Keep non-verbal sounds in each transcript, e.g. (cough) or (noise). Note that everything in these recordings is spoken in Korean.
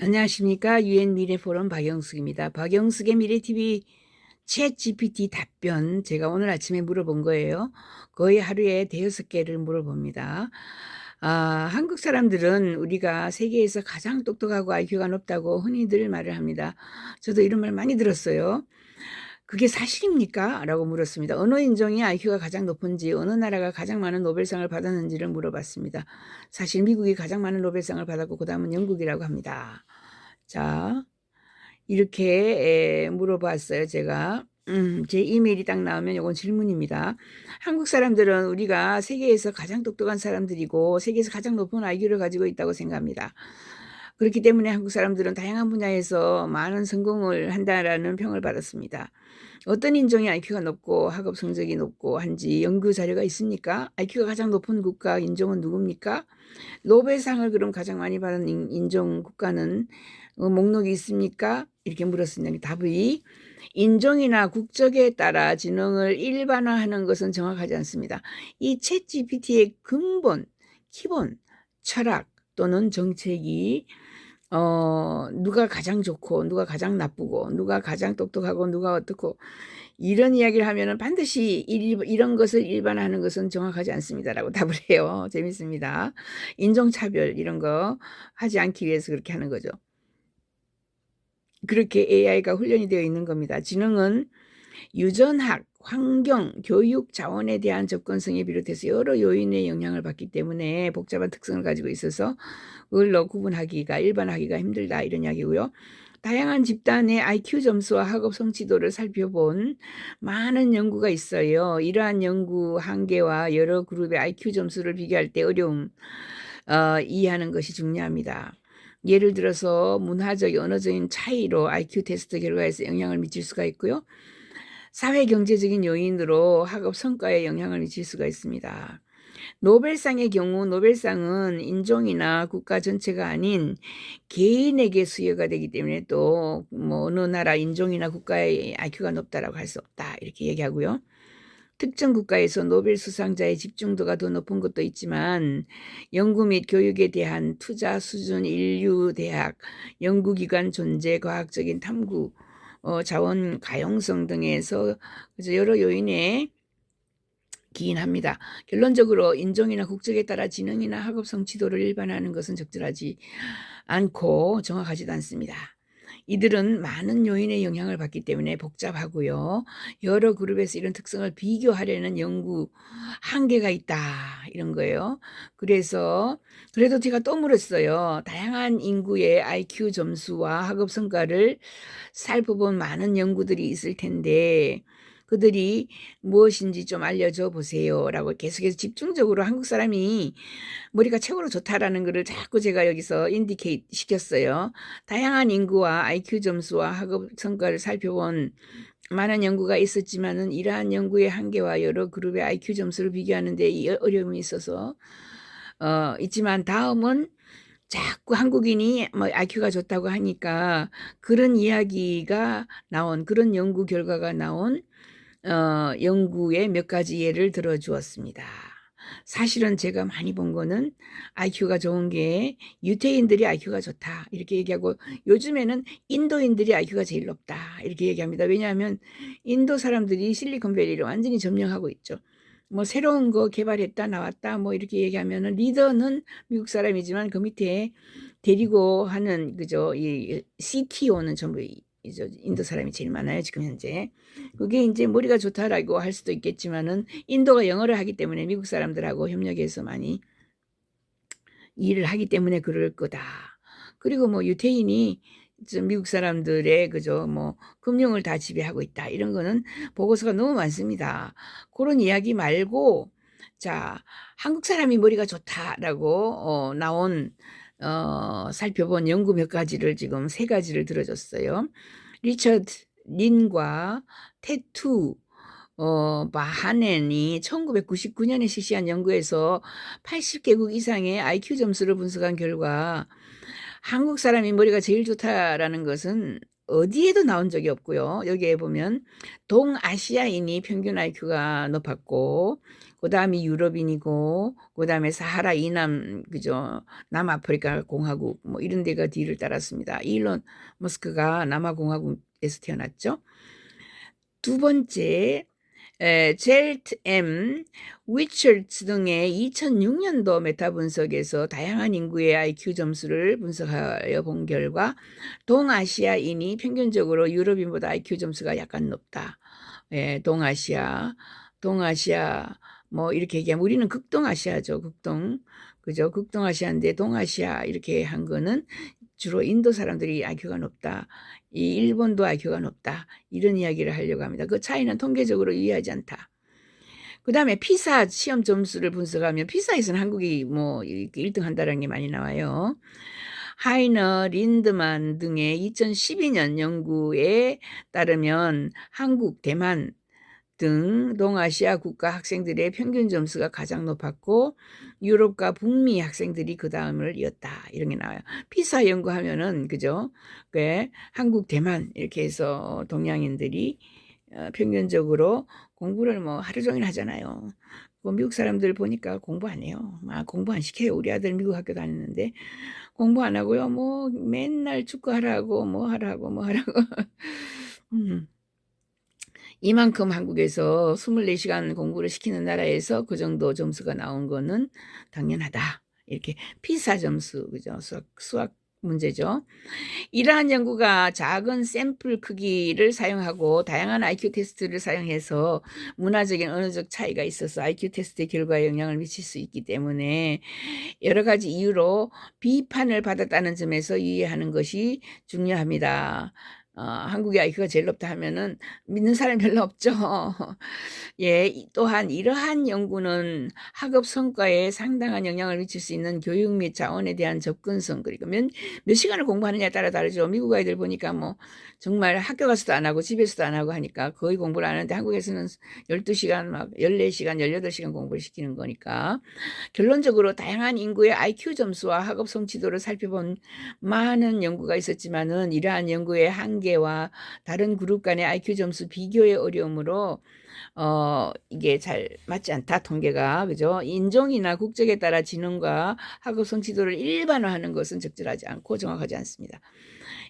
안녕하십니까 유엔 미래 포럼 박영숙입니다. 박영숙의 미래 TV 챗 GPT 답변 제가 오늘 아침에 물어본 거예요. 거의 하루에 대여섯 개를 물어봅니다. 아, 한국 사람들은 우리가 세계에서 가장 똑똑하고 IQ가 높다고 흔히들 말을 합니다. 저도 이런 말 많이 들었어요. 그게 사실입니까? 라고 물었습니다. 어느 인종이 IQ가 가장 높은지, 어느 나라가 가장 많은 노벨상을 받았는지를 물어봤습니다. 사실 미국이 가장 많은 노벨상을 받았고, 그 다음은 영국이라고 합니다. 자, 이렇게 에, 물어봤어요, 제가. 음, 제 이메일이 딱 나오면 이건 질문입니다. 한국 사람들은 우리가 세계에서 가장 똑똑한 사람들이고 세계에서 가장 높은 IQ를 가지고 있다고 생각합니다. 그렇기 때문에 한국 사람들은 다양한 분야에서 많은 성공을 한다라는 평을 받았습니다. 어떤 인종이 IQ가 높고 학업 성적이 높고 한지 연구 자료가 있습니까? IQ가 가장 높은 국가 인종은 누굽니까? 노벨상을 그럼 가장 많이 받은 인- 인종 국가는 어, 목록이 있습니까? 이렇게 물었습니다. 답이 인종이나 국적에 따라 지능을 일반화하는 것은 정확하지 않습니다. 이챗 GPT의 근본, 기본, 철학 또는 정책이 어, 누가 가장 좋고, 누가 가장 나쁘고, 누가 가장 똑똑하고, 누가 어떻고, 이런 이야기를 하면은 반드시 일, 이런 것을 일반화하는 것은 정확하지 않습니다라고 (laughs) 답을 해요. 재밌습니다. 인종차별, 이런 거 하지 않기 위해서 그렇게 하는 거죠. 그렇게 AI가 훈련이 되어 있는 겁니다. 지능은 유전학, 환경, 교육 자원에 대한 접근성에 비롯해서 여러 요인의 영향을 받기 때문에 복잡한 특성을 가지고 있어서 그걸로 구분하기가 일반하기가 힘들다 이런 이야기고요. 다양한 집단의 IQ 점수와 학업 성취도를 살펴본 많은 연구가 있어요. 이러한 연구 한계와 여러 그룹의 IQ 점수를 비교할 때 어려움 어, 이해하는 것이 중요합니다. 예를 들어서 문화적, 언어적인 차이로 IQ 테스트 결과에서 영향을 미칠 수가 있고요. 사회 경제적인 요인으로 학업 성과에 영향을 미칠 수가 있습니다. 노벨상의 경우 노벨상은 인종이나 국가 전체가 아닌 개인에게 수여가 되기 때문에 또 뭐 어느 나라 인종이나 국가의 IQ가 높다라고 할 수 없다 이렇게 얘기하고요. 특정 국가에서 노벨 수상자의 집중도가 더 높은 것도 있지만 연구 및 교육에 대한 투자 수준, 인류 대학, 연구기관 존재, 과학적인 탐구, 어, 자원 가용성 등에서 여러 요인에 기인합니다. 결론적으로 인종이나 국적에 따라 지능이나 학업 성취도를 일반화하는 것은 적절하지 않고 정확하지도 않습니다. 이들은 많은 요인의 영향을 받기 때문에 복잡하고요. 여러 그룹에서 이런 특성을 비교하려는 연구 한계가 있다. 이런 거예요. 그래서, 그래도 제가 또 물었어요. 다양한 인구의 IQ 점수와 학업 성과를 살펴본 많은 연구들이 있을 텐데, 그들이 무엇인지 좀 알려줘 보세요. 라고 계속해서 집중적으로 한국 사람이 머리가 최고로 좋다라는 것을 자꾸 제가 여기서 인디케이트 시켰어요. 다양한 인구와 IQ 점수와 학업 성과를 살펴본 많은 연구가 있었지만은 이러한 연구의 한계와 여러 그룹의 IQ 점수를 비교하는데 이 어려움이 있어서 어, 있지만 다음은 자꾸 한국인이 뭐 IQ가 좋다고 하니까 그런 이야기가 나온 그런 연구 결과가 나온 어, 연구의 몇 가지 예를 들어 주었습니다. 사실은 제가 많이 본 거는 IQ가 좋은 게 유태인들이 IQ가 좋다 이렇게 얘기하고 요즘에는 인도인들이 IQ가 제일 높다 이렇게 얘기합니다. 왜냐하면 인도 사람들이 실리콘밸리를 완전히 점령하고 있죠. 뭐 새로운 거 개발했다 나왔다 뭐 이렇게 얘기하면은 리더는 미국 사람이지만 그 밑에 데리고 하는 그죠 이 CTO는 전부 인도 사람이 제일 많아요 지금 현재 그게 이제 머리가 좋다라고 할 수도 있겠지만은 인도가 영어를 하기 때문에 미국 사람들하고 협력해서 많이 일을 하기 때문에 그럴 거다. 그리고 뭐 유태인이 저 미국 사람들의 그저 뭐 금융을 다 지배하고 있다. 이런 거는 보고서가 너무 많습니다. 그런 이야기 말고 자 한국 사람이 머리가 좋다라고 어, 나온 어, 살펴본 연구 몇 가지를 지금 세 가지를 들어줬어요. 리처드 린과 테투 어, 마하넨이 1999년에 실시한 연구에서 80개국 이상의 IQ 점수를 분석한 결과 한국 사람이 머리가 제일 좋다라는 것은 어디에도 나온 적이 없고요. 여기에 보면 동아시아인이 평균 IQ가 높았고 그 다음이 유럽인이고 그 다음에 사하라 이남 그죠 남아프리카 공화국 뭐 이런 데가 뒤를 따랐습니다. 일론 머스크가 남아 공화국에서 태어났죠. 두 번째 에, 젤트 M, 위처츠 등의 2006년도 메타 분석에서 다양한 인구의 IQ 점수를 분석하여 본 결과 동아시아인이 평균적으로 유럽인보다 IQ 점수가 약간 높다. 예, 동아시아, 동아시아 뭐 이렇게 얘기하면 우리는 극동아시아죠. 극동. 그죠? 극동아시아인데 동아시아 이렇게 한 거는 주로 인도 사람들이 IQ가 높다. 이 일본도 IQ가 높다. 이런 이야기를 하려고 합니다. 그 차이는 통계적으로 유의하지 않다. 그 다음에 피사 시험 점수를 분석하면 피사에서는 한국이 뭐 1등 한다는 게 많이 나와요. 하이너, 린드만 등의 2012년 연구에 따르면 한국, 대만 등 동아시아 국가 학생들의 평균 점수가 가장 높았고 유럽과 북미 학생들이 그 다음을 이었다 이런 게 나와요. 피사 연구하면은 그죠? 그 한국, 대만 이렇게 해서 동양인들이 어, 평균적으로 공부를 뭐 하루 종일 하잖아요. 뭐 미국 사람들 보니까 공부 안 해요. 아, 공부 안 시켜요. 우리 아들 미국 학교 다니는데 공부 안 하고요. 뭐 맨날 축구 하라고 뭐 하라고 뭐 하라고. (laughs) 음. 이만큼 한국에서 24시간 공부를 시키는 나라에서 그 정도 점수가 나온 거는 당연하다. 이렇게 피사 점수, 그죠? 수학, 수학 문제죠. 이러한 연구가 작은 샘플 크기를 사용하고 다양한 IQ 테스트를 사용해서 문화적인 언어적 차이가 있어서 IQ 테스트의 결과에 영향을 미칠 수 있기 때문에 여러 가지 이유로 비판을 받았다는 점에서 이해하는 것이 중요합니다. 어, 한국의 IQ가 제일 높다 하면은 믿는 사람이 별로 없죠. 예, 또한 이러한 연구는 학업 성과에 상당한 영향을 미칠 수 있는 교육 및 자원에 대한 접근성 그리고 몇, 몇 시간을 공부하느냐에 따라 다르죠. 미국 아이들 보니까 뭐 정말 학교 가서도 안 하고 집에서도 안 하고 하니까 거의 공부를 안 하는데 한국에서는 12시간 막 14시간, 18시간 공부를 시키는 거니까 결론적으로 다양한 인구의 IQ 점수와 학업 성취도를 살펴본 많은 연구가 있었지만은 이러한 연구의 한 계와 다른 그룹 간의 IQ 점수 비교의 어려움으로 어, 이게 잘 맞지 않다, 통계가. 그죠? 인종이나 국적에 따라 지능과 학업 성취도를 일반화하는 것은 적절하지 않고 정확하지 않습니다.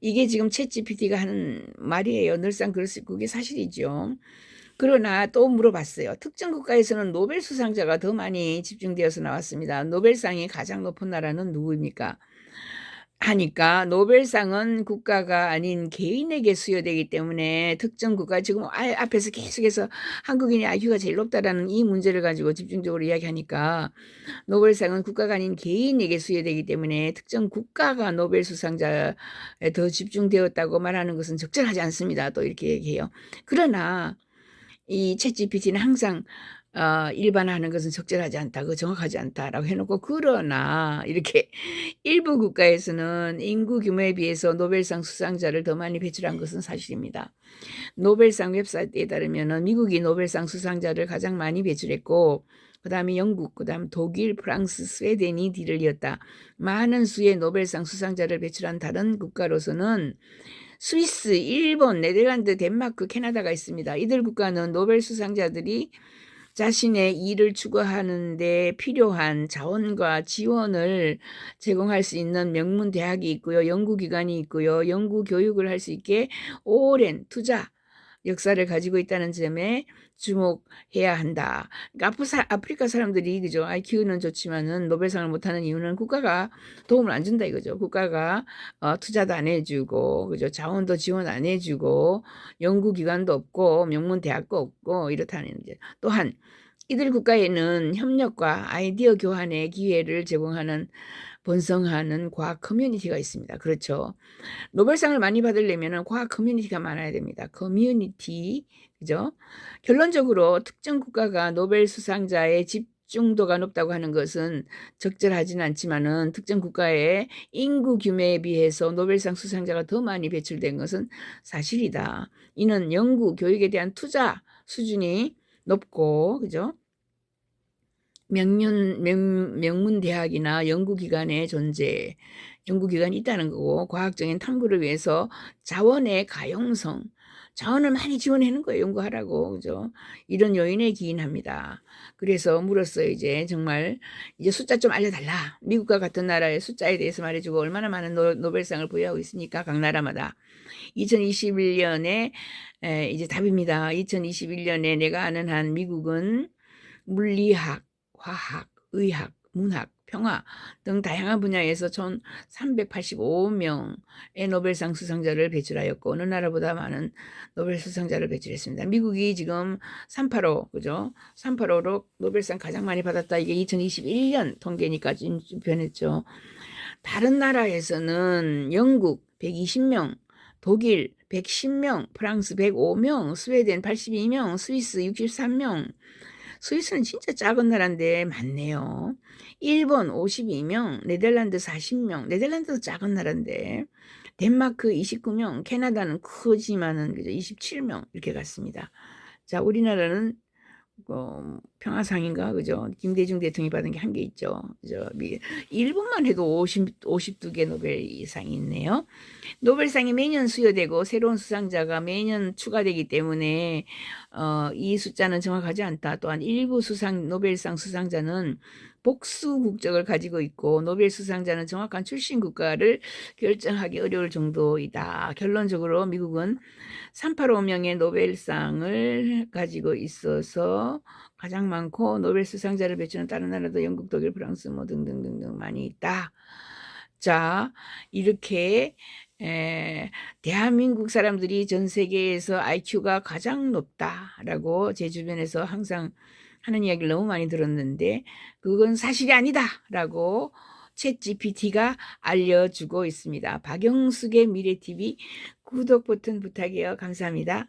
이게 지금 챗 GPT가 하는 말이에요. 늘상 그럴 수 그게 사실이죠. 그러나 또 물어봤어요. 특정 국가에서는 노벨 수상자가 더 많이 집중되어서 나왔습니다. 노벨상이 가장 높은 나라는 누구입니까? 하니까 노벨상은 국가가 아닌 개인에게 수여되기 때문에 특정 국가 지금 아, 앞에서 계속해서 한국인의 IQ가 제일 높다라는 이 문제를 가지고 집중적으로 이야기하니까 노벨상은 국가가 아닌 개인에게 수여되기 때문에 특정 국가가 노벨 수상자에 더 집중되었다고 말하는 것은 적절하지 않습니다. 또 이렇게 얘기해요. 그러나 이 챗GPT는 항상 어, 일반화하는 것은 적절하지 않다, 그 정확하지 않다라고 해놓고 그러나 이렇게 (laughs) 일부 국가에서는 인구 규모에 비해서 노벨상 수상자를 더 많이 배출한 것은 사실입니다. 노벨상 웹사이트에 따르면 미국이 노벨상 수상자를 가장 많이 배출했고 그 다음에 영국, 그 다음 독일, 프랑스, 스웨덴이 뒤를 이었다. 많은 수의 노벨상 수상자를 배출한 다른 국가로서는 스위스, 일본, 네덜란드, 덴마크, 캐나다가 있습니다. 이들 국가는 노벨 수상자들이 자신의 일을 추구하는데 필요한 자원과 지원을 제공할 수 있는 명문 대학이 있고요. 연구기관이 있고요. 연구 교육을 할 수 있게 오랜 투자 역사를 가지고 있다는 점에 주목해야 한다. 그러니까 아프리카 사람들이 그죠 IQ는 좋지만은 노벨상을 못하는 이유는 국가가 도움을 안 준다 이거죠. 국가가 어, 투자도 안 해주고 그죠 자원도 지원 안 해주고 연구기관도 없고 명문 대학도 없고 이렇다는 이제 또한 이들 국가에는 협력과 아이디어 교환의 기회를 제공하는 번성하는 과학 커뮤니티가 있습니다. 그렇죠. 노벨상을 많이 받으려면 과학 커뮤니티가 많아야 됩니다. 커뮤니티, 그죠? 결론적으로 특정 국가가 노벨 수상자의 집 중도가 높다고 하는 것은 적절하지는 않지만은 특정 국가의 인구 규모에 비해서 노벨상 수상자가 더 많이 배출된 것은 사실이다. 이는 연구, 교육에 대한 투자 수준이 높고, 그죠? 명문, 명, 명문 대학이나 연구 기관의 존재, 연구 기관이 있다는 거고 과학적인 탐구를 위해서 자원의 가용성 자원을 많이 지원하는 거예요. 연구하라고. 그죠? 이런 요인에 기인합니다. 그래서 물었어요. 이제 정말 이제 숫자 좀 알려달라. 미국과 같은 나라의 숫자에 대해서 말해주고 얼마나 많은 노, 노벨상을 부여하고 있으니까 각 나라마다 2021년에 에, 이제 답입니다. 2021년에 내가 아는 한 미국은 물리학, 화학, 의학, 문학, 평화 등 다양한 분야에서 총 385명의 노벨상 수상자를 배출하였고 어느 나라보다 많은 노벨 수상자를 배출했습니다. 미국이 지금 385 그죠? 385로 노벨상 가장 많이 받았다. 이게 2021년 통계니까 좀 변했죠. 다른 나라에서는 영국 120명, 독일 110명, 프랑스 105명, 스웨덴 82명, 스위스 63명. 스위스는 진짜 작은 나라인데 많네요. 일본 52명, 네덜란드 40명. 네덜란드도 작은 나라인데 덴마크 29명, 캐나다는 크지만은 그죠 27명 이렇게 갔습니다. 자, 우리나라는 어, 평화상인가 그죠? 김대중 대통령이 받은 게 한 개 있죠. 그죠? 미- 일본만 해도 50 52개 노벨상이 있네요. 노벨상이 매년 수여되고 새로운 수상자가 매년 추가되기 때문에 어, 이 숫자는 정확하지 않다. 또한 일부 수상 노벨상 수상자는 복수 국적을 가지고 있고 노벨 수상자는 정확한 출신 국가를 결정하기 어려울 정도이다. 결론적으로 미국은 385명의 노벨상을 가지고 있어서 가장 많고 노벨 수상자를 배출하는 다른 나라도 영국, 독일, 프랑스 뭐 등등등등 많이 있다. 자, 이렇게 에, 대한민국 사람들이 전 세계에서 IQ가 가장 높다라고 제 주변에서 항상 하는 이야기를 너무 많이 들었는데 그건 사실이 아니다라고 챗 GPT가 알려주고 있습니다. 박영숙의 미래TV 구독 버튼 부탁해요. 감사합니다.